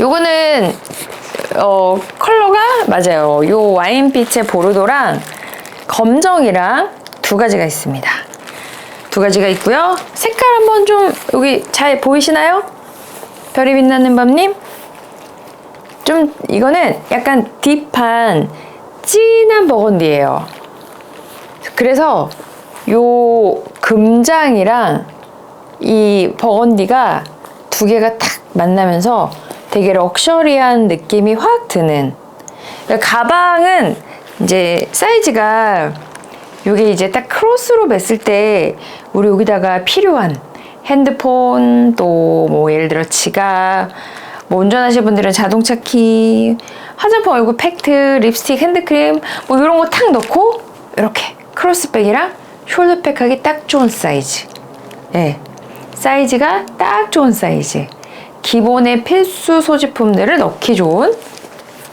요거는 어 컬러가 맞아요. 요 와인빛의 보르도랑 검정이랑 두 가지가 있습니다. 두 가지가 있고요. 색깔 한번 좀 여기 잘 보이시나요? 별이 빛나는 밤님? 좀 이거는 약간 딥한 진한 버건디예요. 그래서 요 금장이랑 이 버건디가 두 개가 탁 만나면서 되게 럭셔리한 느낌이 확 드는. 가방은 이제 사이즈가 요게 이제 딱 크로스로 맸을 때 우리 여기다가 필요한 핸드폰 또 뭐 예를 들어 지갑 뭐 운전하시는 분들은 자동차 키 화장품 얼굴 팩트 립스틱 핸드크림 뭐 이런 거 탁 넣고 이렇게 크로스백이랑 숄더백 하기 딱 좋은 사이즈. 예 사이즈가 딱 좋은 사이즈 기본의 필수 소지품들을 넣기 좋은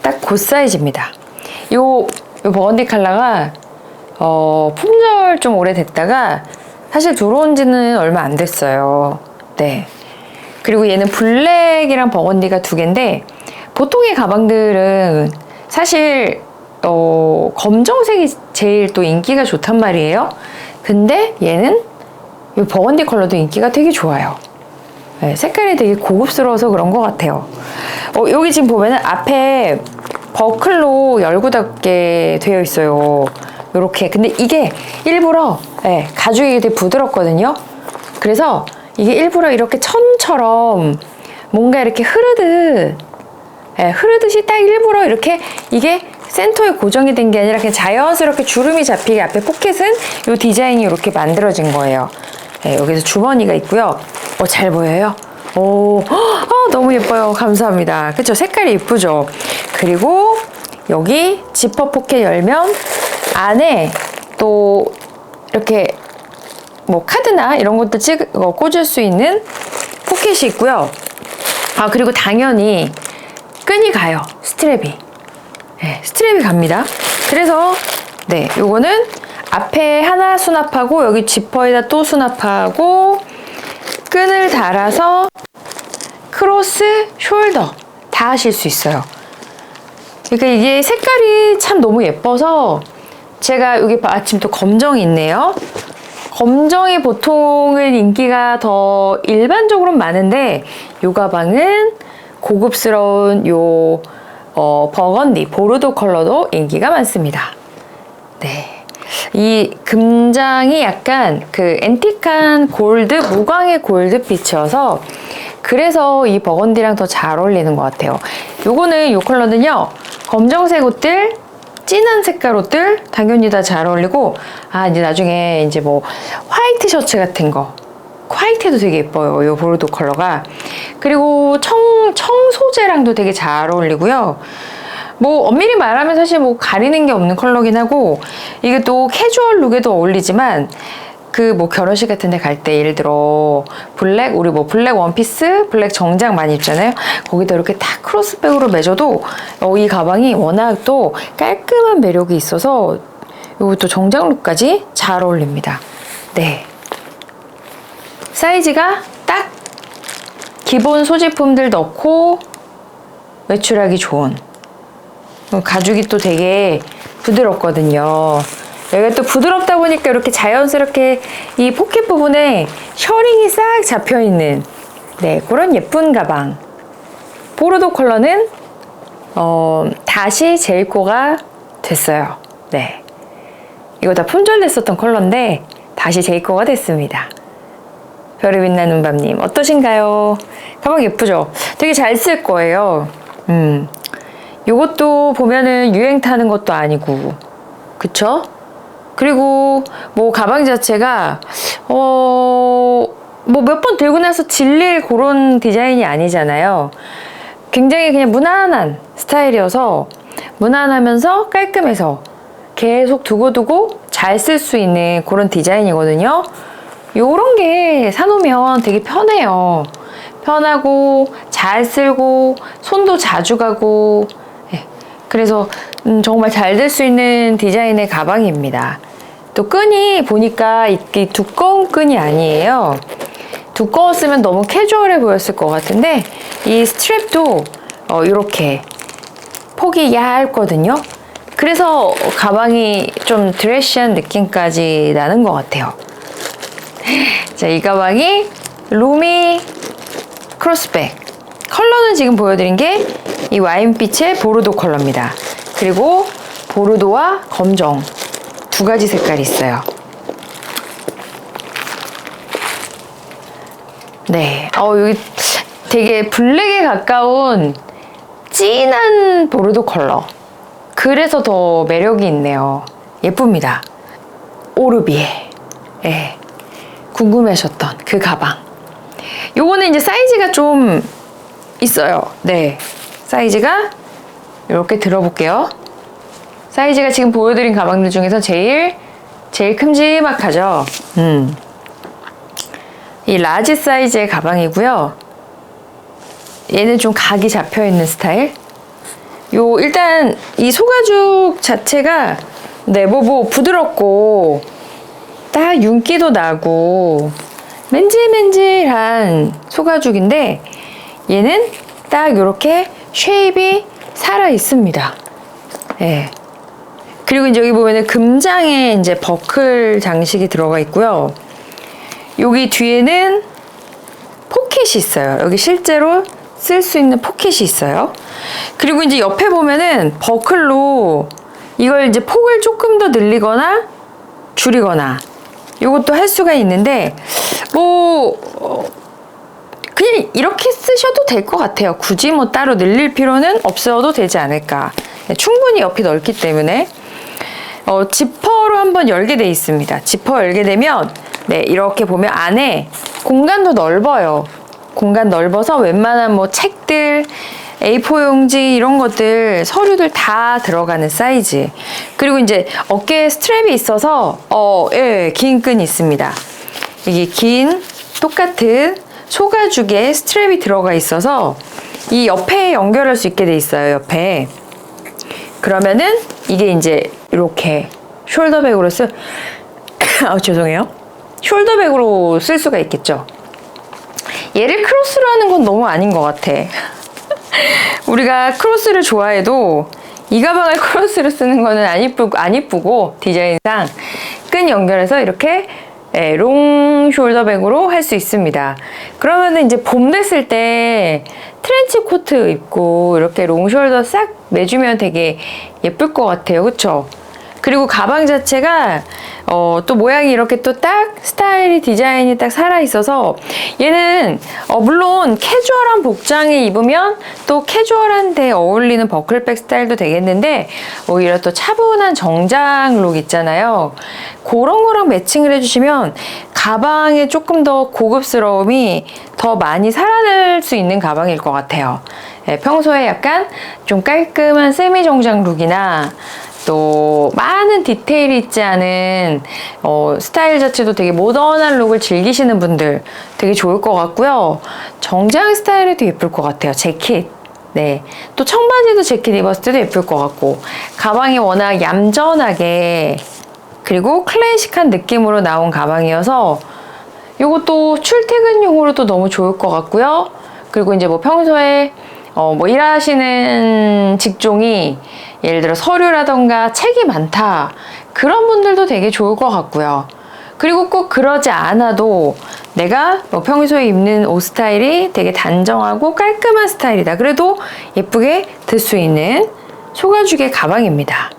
딱 그 사이즈입니다 요, 요 버건디 컬러가 어, 품절 좀 오래됐다가 사실 들어온 지는 얼마 안 됐어요. 네. 그리고 얘는 블랙이랑 버건디가 두 개인데 보통의 가방들은 사실 어, 검정색이 제일 또 인기가 좋단 말이에요. 근데 얘는 이 버건디 컬러도 인기가 되게 좋아요. 네, 색깔이 되게 고급스러워서 그런 것 같아요. 어, 여기 지금 보면은 앞에 버클로 열고 닫게 되어 있어요. 요렇게. 근데 이게 일부러 예, 가죽이 되게 부드럽거든요. 그래서 이게 일부러 이렇게 천처럼 뭔가 이렇게 흐르듯 예, 흐르듯이 딱 일부러 이렇게 이게 센터에 고정이 된 게 아니라 그냥 자연스럽게 주름이 잡히게 앞에 포켓은 이 디자인이 이렇게 만들어진 거예요. 예, 여기서 주머니가 있고요. 어, 잘 보여요? 오, 아, 너무 예뻐요. 감사합니다. 그쵸? 색깔이 예쁘죠? 그리고 여기 지퍼 포켓 열면 안에 또 이렇게 뭐 카드나 이런 것도 찍, 어, 꽂을 수 있는 포켓이 있고요. 아, 그리고 당연히 끈이 가요. 스트랩이. 네, 스트랩이 갑니다. 그래서 네, 요거는 앞에 하나 수납하고 여기 지퍼에다 또 수납하고 끈을 달아서 크로스, 숄더 다 하실 수 있어요. 그러니까 이게 색깔이 참 너무 예뻐서 제가 여기 마침 또 검정이 있네요. 검정이 보통은 인기가 더 일반적으로 많은데 요 가방은 고급스러운 요 어, 버건디 보르도 컬러도 인기가 많습니다. 네. 이 금장이 약간 그 앤틱한 골드, 무광의 골드빛이어서 그래서 이 버건디랑 더 잘 어울리는 것 같아요. 요거는 요 컬러는요, 검정색 옷들, 진한 색깔 옷들 당연히 다 잘 어울리고, 아, 이제 나중에 이제 뭐 화이트 셔츠 같은 거, 화이트도 되게 예뻐요. 요 보르도 컬러가. 그리고 청, 청소제랑도 되게 잘 어울리고요. 뭐 엄밀히 말하면 사실 뭐 가리는 게 없는 컬러긴 하고 이게 또 캐주얼 룩에도 어울리지만 그 뭐 결혼식 같은 데 갈 때 예를 들어 블랙 우리 뭐 블랙 원피스 블랙 정장 많이 입잖아요. 거기다 이렇게 딱 크로스백으로 매줘도 어, 이 가방이 워낙 또 깔끔한 매력이 있어서 이것도 정장 룩까지 잘 어울립니다. 네. 사이즈가 딱 기본 소지품들 넣고 외출하기 좋은 가죽이 또 되게 부드럽거든요. 여기가 또 부드럽다 보니까 이렇게 자연스럽게 이 포켓 부분에 셔링이 싹 잡혀 있는 네 그런 예쁜 가방. 보르도 컬러는 어, 다시 제이코가 됐어요. 네. 이거 다 품절됐었던 컬러인데 다시 제이코가 됐습니다. 별이 빛나는 밤님 어떠신가요? 가방 예쁘죠? 되게 잘 쓸 거예요. 음. 요것도 보면은 유행 타는 것도 아니고 그쵸? 그리고 뭐 가방 자체가 어 뭐 몇 번 들고 나서 질릴 그런 디자인이 아니잖아요. 굉장히 그냥 무난한 스타일이어서 무난하면서 깔끔해서 계속 두고두고 잘 쓸 수 있는 그런 디자인이거든요. 요런 게 사놓으면 되게 편해요. 편하고 잘 쓸고 손도 자주 가고 예. 그래서 음, 정말 잘 될 수 있는 디자인의 가방입니다. 또 끈이 보니까 이게 두꺼운 끈이 아니에요. 두꺼웠으면 너무 캐주얼해 보였을 것 같은데 이 스트랩도 어, 이렇게 폭이 얇거든요. 그래서 가방이 좀 드레시한 느낌까지 나는 것 같아요. 자, 이 가방이 루미 크로스백. 컬러는 지금 보여드린 게 이 와인빛의 보르도 컬러입니다. 그리고 보르도와 검정 두 가지 색깔이 있어요. 네. 어, 여기 되게 블랙에 가까운 진한 보르도 컬러. 그래서 더 매력이 있네요. 예쁩니다. 오르비에. 예. 궁금해하셨던 그 가방. 요거는 이제 사이즈가 좀 있어요. 네. 사이즈가 이렇게 들어볼게요. 사이즈가 지금 보여드린 가방들 중에서 제일 제일 큼지막하죠. 음. 이 라지 사이즈의 가방이고요. 얘는 좀 각이 잡혀 있는 스타일. 요 일단 이 소가죽 자체가 네모보 부드럽고 딱 윤기도 나고 맨질맨질한 소가죽인데 얘는 딱 이렇게 쉐입이 살아 있습니다. 예. 그리고 이제 여기 보면은 금장에 이제 버클 장식이 들어가 있고요. 여기 뒤에는 포켓이 있어요. 여기 실제로 쓸 수 있는 포켓이 있어요. 그리고 이제 옆에 보면은 버클로 이걸 이제 폭을 조금 더 늘리거나 줄이거나 이것도 할 수가 있는데 뭐 어, 그냥 이렇게 쓰셔도 될 것 같아요. 굳이 뭐 따로 늘릴 필요는 없어도 되지 않을까. 네, 충분히 옆이 넓기 때문에 어, 지퍼로 한번 열게 돼 있습니다. 지퍼 열게 되면 네 이렇게 보면 안에 공간도 넓어요. 공간 넓어서 웬만한 뭐 책들, A4 용지 이런 것들 서류들 다 들어가는 사이즈. 그리고 이제 어깨에 스트랩이 있어서 어, 예, 긴 끈이 있습니다. 이게 긴 똑같은 소가죽에 스트랩이 들어가 있어서 이 옆에 연결할 수 있게 돼 있어요. 옆에. 그러면은 이게 이제 이렇게 숄더백으로 쓸 아, 죄송해요. 숄더백으로 쓸 수가 있겠죠. 얘를 크로스로 하는 건 너무 아닌 것 같아. 우리가 크로스를 좋아해도 이 가방을 크로스로 쓰는 거는 안 이쁘고, 안 이쁘고 디자인상 끈 연결해서 이렇게 예, 롱 숄더백으로 할 수 있습니다. 그러면은 이제 봄 됐을 때 트렌치 코트 입고 이렇게 롱 숄더 싹 매주면 되게 예쁠 것 같아요. 그쵸? 그리고 가방 자체가 어, 또 모양이 이렇게 또 딱 스타일이 디자인이 딱 살아 있어서 얘는 어, 물론 캐주얼한 복장에 입으면 또 캐주얼한데 어울리는 버클백 스타일도 되겠는데 오히려 또 차분한 정장 룩 있잖아요. 그런 거랑 매칭을 해주시면 가방에 조금 더 고급스러움이 더 많이 살아날 수 있는 가방일 것 같아요. 예, 평소에 약간 좀 깔끔한 세미 정장 룩이나 또 많은 디테일이 있지 않은 어, 스타일 자체도 되게 모던한 룩을 즐기시는 분들 되게 좋을 것 같고요. 정장 스타일이 되게 예쁠 것 같아요. 재킷. 네. 또 청바지도 재킷 입었을 때도 예쁠 것 같고 가방이 워낙 얌전하게 그리고 클래식한 느낌으로 나온 가방이어서 이것도 출퇴근용으로도 너무 좋을 것 같고요. 그리고 이제 뭐 평소에 어, 뭐 일하시는 직종이 예를 들어 서류라던가 책이 많다. 그런 분들도 되게 좋을 것 같고요. 그리고 꼭 그러지 않아도 내가 뭐 평소에 입는 옷 스타일이 되게 단정하고 깔끔한 스타일이다. 그래도 예쁘게 들 수 있는 소가죽의 가방입니다.